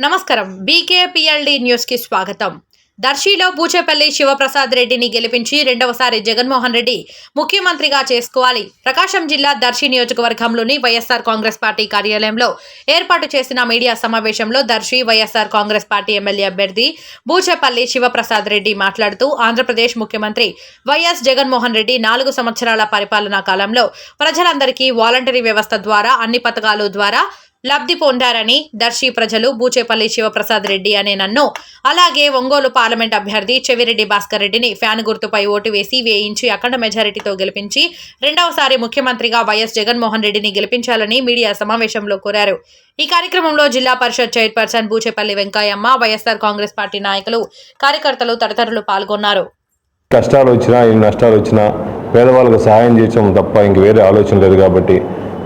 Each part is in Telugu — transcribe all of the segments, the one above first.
నమస్కారం. బీకేపీఎల్డి న్యూస్కి స్వాగతం. దర్శిలో బూచేపల్లి శివప్రసాద్ రెడ్డిని గెలిపించి రెండవసారి జగన్మోహన్ రెడ్డి ముఖ్యమంత్రిగా చేసుకోవాలి. ప్రకాశం జిల్లా దర్శి నియోజకవర్గంలోని వైఎస్ఆర్ కాంగ్రెస్ పార్టీ కార్యాలయంలో ఏర్పాటు చేసిన మీడియా సమావేశంలో Darsi Y S R Congress party MLA అభ్యర్థి బూచేపల్లి శివప్రసాద్ రెడ్డి మాట్లాడుతూ ఆంధ్రప్రదేశ్ ముఖ్యమంత్రి వైఎస్ జగన్మోహన్ రెడ్డి నాలుగు సంవత్సరాల పరిపాలనా కాలంలో ప్రజలందరికీ వాలంటరీ వ్యవస్థ ద్వారా అన్ని పథకాలు ద్వారా లబ్ధి పొందారని దర్శి ప్రజలు బూచేపల్లి శివప్రసాద్ రెడ్డి అనే నన్ను అలాగే ఒంగోలు పార్లమెంట్ అభ్యర్థి చెవిరెడ్డి భాస్కర్ రెడ్డిని ఫ్యాన్ గుర్తుపై ఓటు వేసి వేయించి అఖండ మెజారిటీతో గెలిపించి రెండవసారి ముఖ్యమంత్రిగా వైఎస్ జగన్మోహన్ రెడ్డిని గెలిపించాలని మీడియా సమావేశంలో కోరారు. ఈ కార్యక్రమంలో Zilla Parishad chairperson Bucheppalli Venkayamma Y S R Congress party నాయకులు కార్యకర్తలు తదితరులు పాల్గొన్నారు. కష్టాలు వచ్చినా నష్టాలు వచ్చినా పేదవాళ్ళకు సహాయం చేయడం తప్ప ఇంక వేరే ఆలోచన లేదు కాబట్టి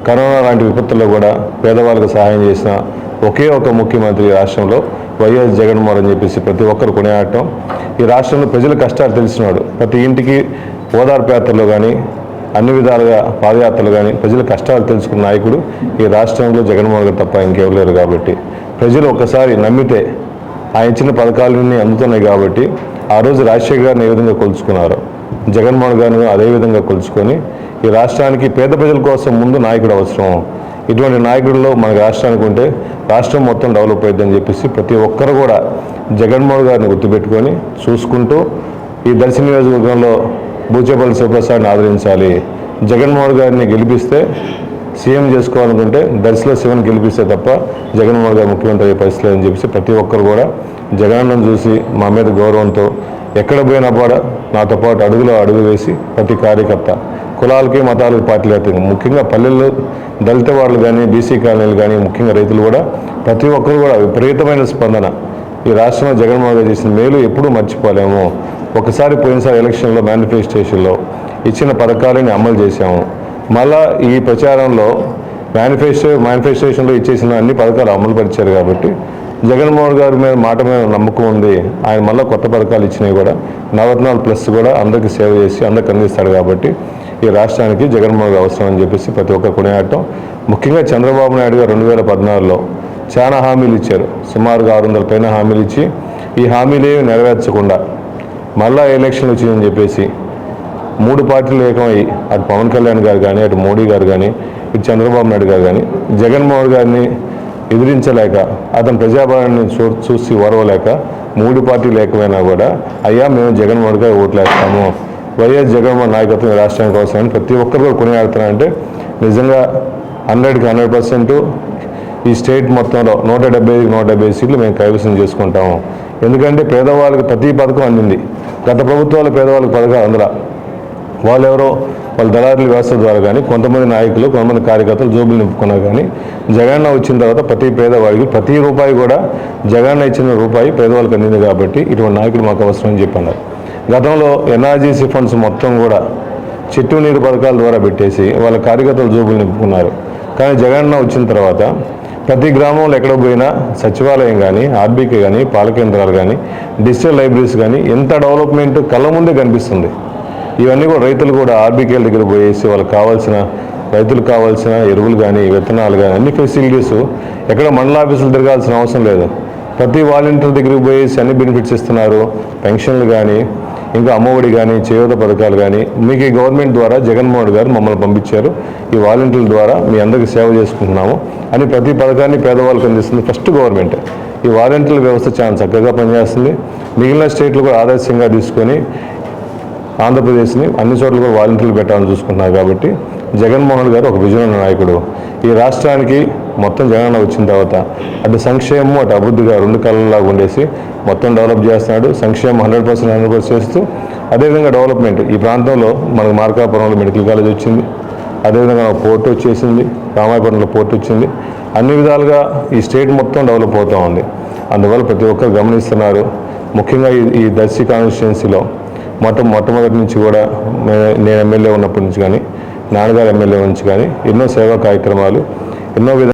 కరోనా లాంటి విపత్తుల్లో కూడా పేదవాళ్ళకు సహాయం చేసిన ఒకే ఒక ముఖ్యమంత్రి ఈ రాష్ట్రంలో వైఎస్ జగన్మోహన్ అని చెప్పేసి ప్రతి ఒక్కరు కొనియాడటం. ఈ రాష్ట్రంలో ప్రజల కష్టాలు తెలిసినాడు ప్రతి ఇంటికి ఓదార్పు యాత్రలో కానీ అన్ని విధాలుగా పాదయాత్రలు కానీ ప్రజల కష్టాలు తెలుసుకున్న నాయకుడు ఈ రాష్ట్రంలో జగన్మోహన్ గారు తప్ప ఇంకెవరు లేరు కాబట్టి. ప్రజలు ఒక్కసారి నమ్మితే ఆయన ఇచ్చిన పథకాలన్నీ అందుతున్నాయి కాబట్టి ఆ రోజు రాజశేఖర్ గారిని ఏ విధంగా కొలుచుకున్నారు జగన్మోహన్ గారిని అదే విధంగా కొలుచుకొని ఈ రాష్ట్రానికి పేద ప్రజల కోసం ముందు నాయకుడు అవసరం. ఇటువంటి నాయకుడిలో మన రాష్ట్రానికి ఉంటే రాష్ట్రం మొత్తం డెవలప్ అవుతుందని చెప్పేసి ప్రతి ఒక్కరు కూడా జగన్మోహన్ గారిని గుర్తుపెట్టుకొని చూసుకుంటూ ఈ దర్శన నియోజకవర్గంలో బూచేపల్లి శివప్రసాద్ని ఆదరించాలి. జగన్మోహన్ గారిని గెలిపిస్తే సీఎం చేసుకోవాలనుకుంటే దర్శిలో శివన్ గెలిపిస్తే తప్ప జగన్మోహన్ గారు ముఖ్యమంత్రి అయ్యే పరిస్థితి అని చెప్పేసి ప్రతి ఒక్కరు కూడా జగనన్నను చూసి మా మీద గౌరవంతో ఎక్కడ పోయినా కూడా నాతో పాటు అడుగులో అడుగు వేసి ప్రతి కార్యకర్త కులాలకి మతాలకి పార్టీలు అయితే ముఖ్యంగా పల్లెల్లో దళిత వాళ్ళు కానీ బీసీ కాలనీలు కానీ ముఖ్యంగా రైతులు కూడా ప్రతి ఒక్కరు కూడా విపరీతమైన స్పందన. ఈ రాష్ట్రంలో జగన్మోహన్ గారు చేసిన మేలు ఎప్పుడూ మర్చిపోలేము. ఒకసారి పోయినసారి ఎలక్షన్లో మేనిఫెస్టేషన్లో ఇచ్చిన పథకాలని అమలు చేశాము. మళ్ళా ఈ ప్రచారంలో మేనిఫెస్టో మేనిఫెస్టేషన్లో ఇచ్చేసిన అన్ని పథకాలు అమలు పరిచారు కాబట్టి జగన్మోహన్ గారి మీద మాట మీద నమ్మకం ఉంది. ఆయన మళ్ళీ కొత్త పథకాలు ఇచ్చినవి కూడా నవరత్నాలు ప్లస్ కూడా అందరికీ సేవ చేసి అందరికి అందిస్తాడు కాబట్టి ఈ రాష్ట్రానికి జగన్మోహన్ అవసరం అని చెప్పేసి ప్రతి ఒక్కరు కొనియాడటం. ముఖ్యంగా చంద్రబాబు నాయుడు గారు రెండు వేల పద్నాలుగులో చాలా హామీలు ఇచ్చారు. సుమారుగా ఆరు వందల పైన హామీలు ఇచ్చి ఈ హామీలేవి నెరవేర్చకుండా మళ్ళా ఎలక్షన్లు వచ్చిందని చెప్పేసి మూడు పార్టీలు ఏకమై అటు పవన్ కళ్యాణ్ గారు కానీ అటు మోడీ గారు కానీ ఇటు చంద్రబాబు నాయుడు గారు కానీ జగన్మోహన్ గారిని ఎదిరించలేక అతని ప్రజాభారాన్ని చూ చూసి ఓరవలేక మూడు పార్టీలు ఏకమైనా కూడా అయ్యా మేము జగన్మోహన్ గారు ఓట్లేస్తాము. వైఎస్ జగన్మోహన్ నాయకత్వం రాష్ట్రానికి అవసరం ప్రతి ఒక్కరు కూడా కొనియాడుతున్నారంటే నిజంగా హండ్రెడ్కి హండ్రెడ్ పర్సెంట్ ఈ స్టేట్ మొత్తంలో నూట డెబ్బై నూట డెబ్బై సీట్లు మేము కైవసం చేసుకుంటాము. ఎందుకంటే పేదవాళ్ళకి ప్రతి పథకం అందింది. గత ప్రభుత్వాలు పేదవాళ్ళకి పథకాలు అందరా? వాళ్ళెవరో? వాళ్ళ దళారుల వ్యవస్థ ద్వారా కానీ కొంతమంది నాయకులు కొంతమంది కార్యకర్తలు జోబులు నింపుకున్నారు కానీ జగన్న వచ్చిన తర్వాత ప్రతి పేదవాడికి ప్రతి రూపాయి కూడా జగన్న ఇచ్చిన రూపాయి పేదవాళ్ళకి అందింది కాబట్టి ఇటువంటి నాయకులు మాకు అవసరం అని చెప్పన్నారు. గతంలో ఎన్ఆర్జీసీ ఫండ్స్ మొత్తం కూడా చెట్టు నీరు పథకాల ద్వారా పెట్టేసి వాళ్ళ కార్యకర్తలు జోబులు నింపుకున్నారు. కానీ జగన్న వచ్చిన తర్వాత ప్రతి గ్రామంలో ఎక్కడ పోయినా సచివాలయం కానీ ఆర్బీకే కానీ పాలకేంద్రాలు కానీ డిజిటల్ లైబ్రరీస్ కానీ ఎంత డెవలప్మెంట్ కళ్ళ ముందే కనిపిస్తుంది. ఇవన్నీ కూడా రైతులు కూడా ఆర్బీకేల దగ్గర పోయేసి వాళ్ళకి కావాల్సిన రైతులకు కావాల్సిన ఎరువులు కానీ విత్తనాలు కానీ అన్ని ఫెసిలిటీస్ ఎక్కడ మండల ఆఫీసులు తిరగాల్సిన అవసరం లేదు. ప్రతి వాలంటీర్ దగ్గరికి పోయేసి అన్ని బెనిఫిట్స్ ఇస్తున్నారు. పెన్షన్లు కానీ ఇంకా అమ్మఒడి కానీ చేయూత పథకాలు కానీ మీకు ఈ గవర్నమెంట్ ద్వారా జగన్మోహన్ గారు మమ్మల్ని పంపించారు. ఈ వాలంటీర్ల ద్వారా మీ అందరికీ సేవ చేసుకుంటున్నాము అని ప్రతి పథకాన్ని పేదవాళ్ళకి అందిస్తుంది ఫస్ట్ గవర్నమెంట్. ఈ వాలంటీర్ల వ్యవస్థ చాలా చక్కగా పనిచేస్తుంది. మిగిలిన స్టేట్లు కూడా ఆదర్శంగా తీసుకొని ఆంధ్రప్రదేశ్ని అన్ని చోట్ల కూడా వాలంటీర్లు పెట్టాలని చూసుకుంటున్నారు కాబట్టి జగన్మోహన్ గారు ఒక విజయనగర నాయకుడు. ఈ రాష్ట్రానికి మొత్తం జగనన్న వచ్చిన తర్వాత అటు సంక్షేమం అటు అభివృద్ధిగా రెండు కళ్ళలాగా ఉండేసి మొత్తం డెవలప్ చేస్తున్నాడు. సంక్షేమం హండ్రెడ్ పర్సెంట్ హండ్రెడ్ పర్సెంట్ చేస్తూ అదేవిధంగా డెవలప్మెంట్ ఈ ప్రాంతంలో మనకు మార్కాపురంలో మెడికల్ కాలేజ్ వచ్చింది. అదేవిధంగా పోర్ట్ వచ్చేసింది. రామాయపురంలో పోర్ట్ వచ్చింది. అన్ని విధాలుగా ఈ స్టేట్ మొత్తం డెవలప్ అవుతూ ఉంది. అందువల్ల ప్రతి ఒక్కరు గమనిస్తున్నారు. ముఖ్యంగా ఈ ఈ దర్శి కాన్స్టిట్యున్సీలో మొట్ట మొట్టమొదటి నుంచి కూడా నేను ఎమ్మెల్యే ఉన్నప్పటి నుంచి కానీ నాన్నగారు ఎమ్మెల్యే నుంచి కానీ ఎన్నో సేవా కార్యక్రమాలు ఎన్నో విధ